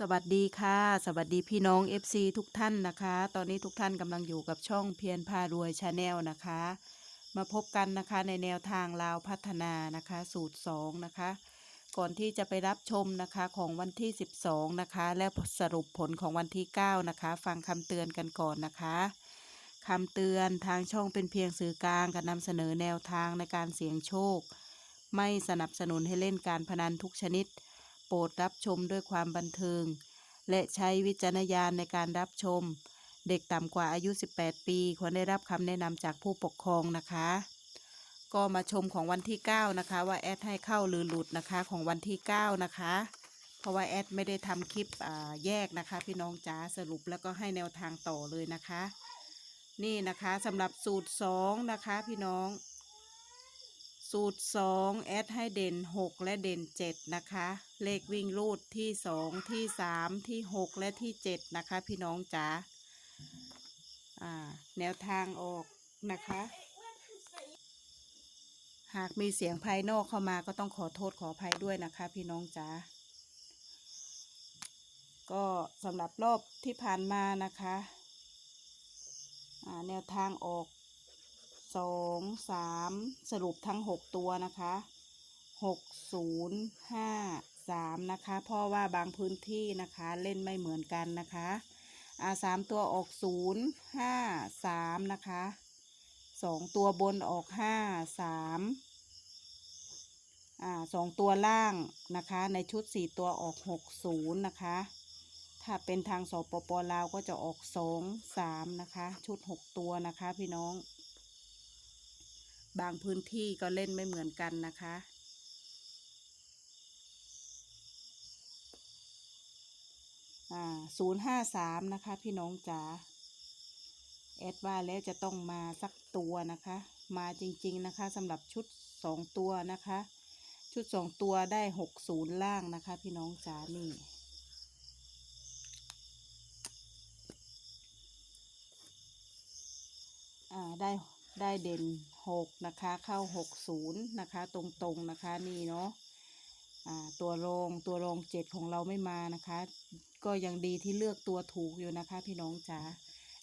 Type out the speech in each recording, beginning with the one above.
สวัสดีค่ะ สวัสดีพี่น้อง FC ทุกท่านนะคะ ตอนนี้ทุกท่านกำลังอยู่กับช่องเพียรพารวยชาแนลนะคะ มาพบกันนะคะในแนวทางลาวพัฒนานะคะ สูตร 2 นะคะ ก่อนที่จะไปรับชมนะคะของวันที่ 12 นะคะ และสรุปผลของวันที่ 9 นะคะ ฟังคำเตือนกันก่อนนะคะคำเตือนทางช่องเป็นเพียงสื่อกลางการนำเสนอแนวทางในการเสี่ยงโชค ไม่สนับสนุนให้เล่นการพนันทุกชนิด รดรับชมด้วยความบันเทิง และใช้วิจารณญาณในการรับชม เด็กต่ำกว่าอายุ 18 ปี ควรได้รับคำแนะนำจากผู้ปกครองนะคะ ก็มาชมของวันที่ 9 นะคะ ว่าแอดให้เข้าหรือหลุดนะคะของวันที่ 9 นะคะ เพราะว่าแอดไม่ได้ทำคลิปแยกนะคะ พี่น้องจ๋าสรุปแล้วก็ให้แนวทางต่อเลยนะคะ นี่นะคะสำหรับสูตร 2 นะคะพี่น้องสูตร2แอดให้เด่น 6 และเด่น 7 นะคะ เลขวิ่งรูดที่2ที่3ที่6และที่7นะคะ พี่น้องจ๋าแนวทางออกนะคะ หากมีเสียงภายนอกเข้ามาก็ต้องขอโทษขออภัยด้วยนะคะ พี่น้องจ๋าก็สำหรับรอบที่ผ่านมานะคะแนวทางออกสองสามสรุปทั้งหกตัวนะคะหกศูนย์ห้า สามนะคะ เพราะว่าบางพื้นที่นะคะเล่นไม่เหมือนกันนะคะอ่าสามตัวออกศูนย์ห้าสามนะคะสองตัวบนออกห้าสามอ่าสองตัวล่างนะคะ ในชุดสี่ตัวออกหกศูนย์นะคะ ถ้าเป็นทางสปปลาวก็จะออกสองสามนะคะ ชุดหกตัวนะคะพี่น้อง บางพื้นที่ก็เล่นไม่เหมือนกันนะคะ อ่าศูนย์ห้าสามนะคะ พี่น้องจ๋าแอดว่าแล้วจะต้องมาสักตัวนะคะ มาจริงๆนะคะสำหรับชุดสองตัวนะคะ ชุดสองตัวได้หกศูนย์ล่างนะคะ พี่น้องจ๋านี่อ่าได้ได้เด่นหกนะคะ เข้าหกศูนย์นะคะ ตรงๆนะคะนี่เนาะ ตัวรองตัวรองเจ็ดของเราไม่มานะคะ ก็ยังดีที่เลือกตัวถูกอยู่นะคะ พี่น้องจ๋า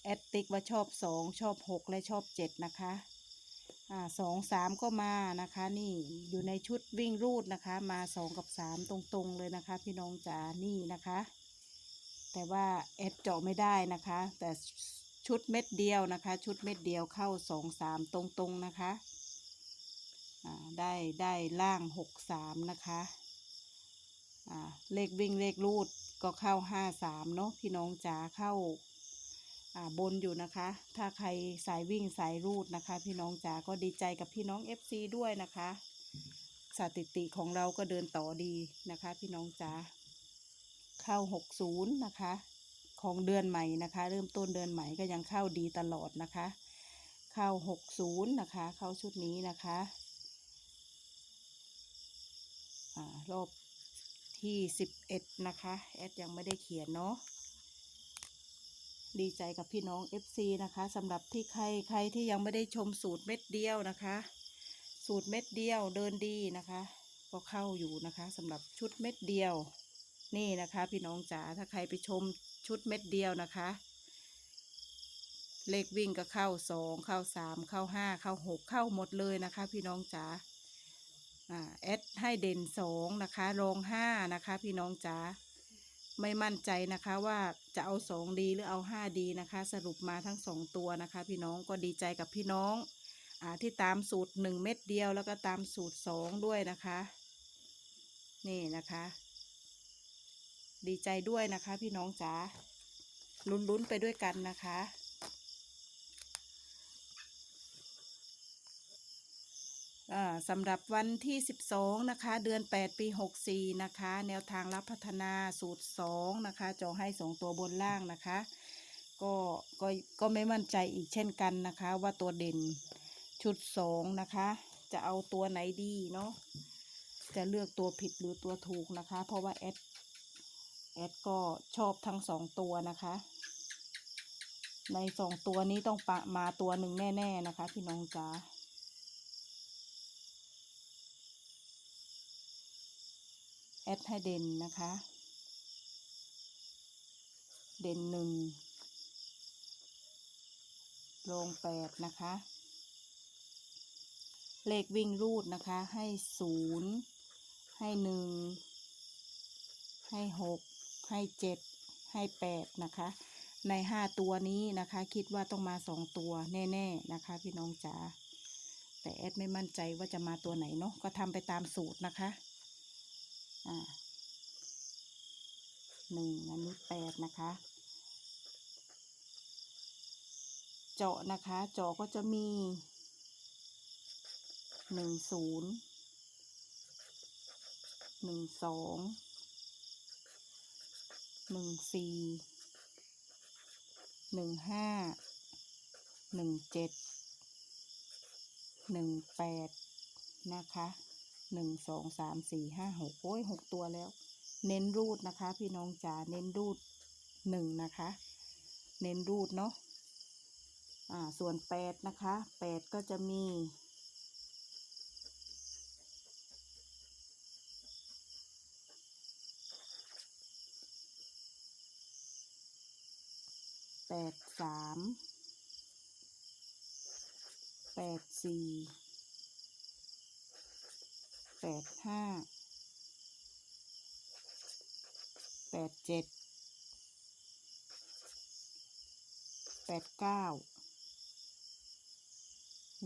แอดติ๊กว่าชอบสองชอบหกและชอบเจ็ดนะคะอ่าสองสามก็มานะคะ นี่อยู่ในชุดวิ่งรูดนะคะ มาสองกับสามตรงๆเลยนะคะ พี่น้องจ๋านี่นะคะ แต่ว่าแอดเจาะไม่ได้นะคะ แต่ชุดเม็ดเดียวนะคะ ชุดเม็ดเดียวเข้าสองสามตรงๆนะคะได้ได้ล่างหกสามนะคะ เลขวิ่งเลขรูดก็เข้าห้าสามเนาะพี่น้องจ๋าเข้าอ่าบนอยู่นะคะ ถ้าใครสายวิ่งสายรูดนะคะ พี่น้องจ๋าก็ดีใจกับพี่น้อง FC ด้วยนะคะ สถิติของเราก็เดินต่อดีนะคะ พี่น้องจ๋าเข้า 60 นะคะ ของเดือนใหม่นะคะ เริ่มต้นเดือนใหม่ก็ยังเข้าดีตลอดนะคะ เข้า 60 นะคะ เข้าชุดนี้นะคะอ่ารอบ ที่ 11 นะคะ แอดยังไม่ได้เขียนเนาะดีใจกับพี่น้อง FC นะคะสำหรับที่ใครใครที่ยังไม่ได้ชมสูตรเม็ดเดียวนะคะ สูตรเม็ดเดียวเดินดีนะคะ ก็เข้าอยู่นะคะสำหรับชุดเม็ดเดียว นี่นะคะ พี่น้องจ๋าถ้าใครไปชมชุดเม็ดเดียวนะคะ เลขวิ่งก็เข้าสองเข้าสามเข้าห้าเข้าหกเข้าหมดเลยนะคะ พี่น้องจ๋าอ่า แอดให้เด่นสองนะคะรองห้านะคะพี่น้องจ๋าไม่มั่นใจนะคะว่าจะเอาสองดีหรือเอาห้าดีนะคะ สรุปมาทั้งสองตัวนะคะ พี่น้องก็ดีใจกับพี่น้องอที่ตามสูตรหนึ่งเม็ดเดียวแล้วก็ตามสูตรสองด้วยนะคะ นี่นะคะ ดีใจด้วยนะคะ พี่น้องจ๋าลุ้นๆไปด้วยกันนะคะ อ่า สำหรับวันที่ 12 นะคะ เดือน 8 ปี 64 นะคะ แนวทางรับพัฒนาสูตร 2 นะคะจอให้ 2 ตัวบนล่างนะคะ ก็ก็ก็ไม่มั่นใจอีกเช่นกันนะคะ ว่าตัวเด่นชุด 2 นะคะ จะเอาตัวไหนดีเนาะจะเลือกตัวผิดหรือตัวถูกนะคะ เพราะว่าแอดแอดก็ชอบทั้งสองตัวนะคะ ในสองตัวนี้ต้องปะมาตัวหนึ่งแน่ ๆ นะคะ พี่น้องจ๋า แอดให้เด่นนะคะ เด่นหนึ่งลงแปดนะคะ เลขวิ่งรูดนะคะ ให้ศูนย์ให้หนึ่งให้หกให้เจ็ดให้แปดนะคะ ในห้าตัวนี้นะคะ คิดว่าต้องมาสองตัวแน่ๆนะคะ พี่น้องจ๋าแต่แอดไม่มั่นใจว่าจะมาตัวไหนเนาะก็ทำไปตามสูตรนะคะ อ่าหนึ่งอันนี้แปดนะคะ เจาะนะคะเจาะก็จะมีหนึ่งศูนย์หนึ่งสองหนึ่งสี่หนึ่งห้าหนึ่งเจ็ดหนึ่งแปดนะคะ หนึ่งสองสามสี่ห้าหกโอ้ยหกตัวแล้ว เน้นรูดนะคะ พี่น้องจ๋าเน้นรูดหนึ่งนะคะ เน้นรูดเนาะอ่าส่วนแปดนะคะแปดก็จะมีแปดสามแปดสี่ แปดห้าแปดเจ็ดแปดเก้า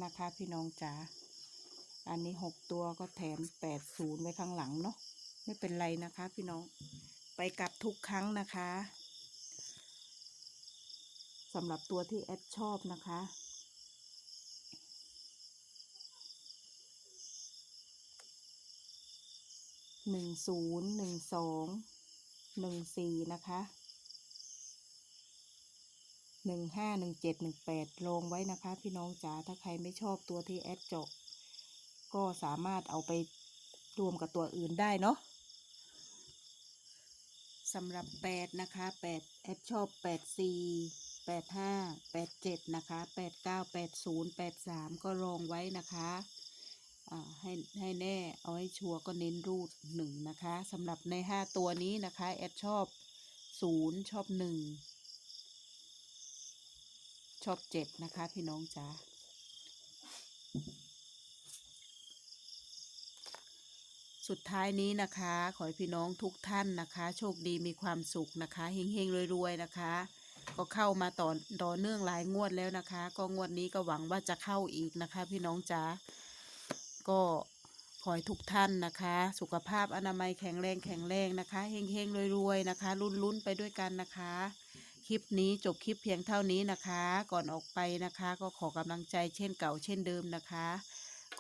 นะคะพี่น้องจ๋า อันนี้หกตัวก็แถมแปดศูนย์ไว้ข้างหลังเนาะ ไม่เป็นไรนะคะพี่น้อง ไปกลับทุกครั้งนะคะสำหรับตัวที่แอดชอบนะคะ หนึ่งศูนย์หนึ่งสองหนึ่งสี่นะคะหนึ่งห้าหนึ่งเจ็ดหนึ่งแปดลงไว้นะคะ พี่น้องจ๋าถ้าใครไม่ชอบตัวที่แอดเจาะก็สามารถเอาไปรวมกับตัวอื่นได้เนาะสำหรับแปดนะคะแปดแอดชอบแปดสี่แปดห้าแปดเจ็ดนะคะแปดเก้าแปดศูนย์แปดสามก็ลงไว้นะคะ ให้ให้แน่เอาให้ชัวร์ก็เน้นรูดหนึ่งนะคะสำหรับในห้าตัวนี้นะคะแอดชอบศูนย์ชอบหนึ่งชอบเจ็ดนะคะพี่น้องจ๋าสุดท้ายนี้นะคะ ขอให้พี่น้องทุกท่านนะคะ โชคดีมีความสุขนะคะเฮงๆรวยๆนะคะ ก็เข้ามาต่อต่อเนื่องหลายงวดแล้วนะคะ ก็งวดนี้ก็หวังว่าจะเข้าอีกนะคะ พี่น้องจ๋า ก็ขอให้ทุกท่านนะคะ สุขภาพอนามัยแข็งแรงแข็งแรงนะคะเฮงๆรวยๆนะคะลุ้นๆไปด้วยกันนะคะ คลิปนี้จบคลิปเพียงเท่านี้นะคะ ก่อนออกไปนะคะ ก็ขอกำลังใจเช่นเก่าเช่นเดิมนะคะ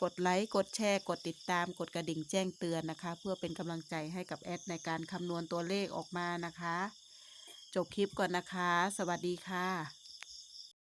กดไลค์กดแชร์ กดติดตาม กดกระดิ่งแจ้งเตือนนะคะ เพื่อเป็นกำลังใจให้กับแอดในการคำนวณตัวเลขออกมานะคะ จบคลิปก่อนนะคะ สวัสดีค่ะ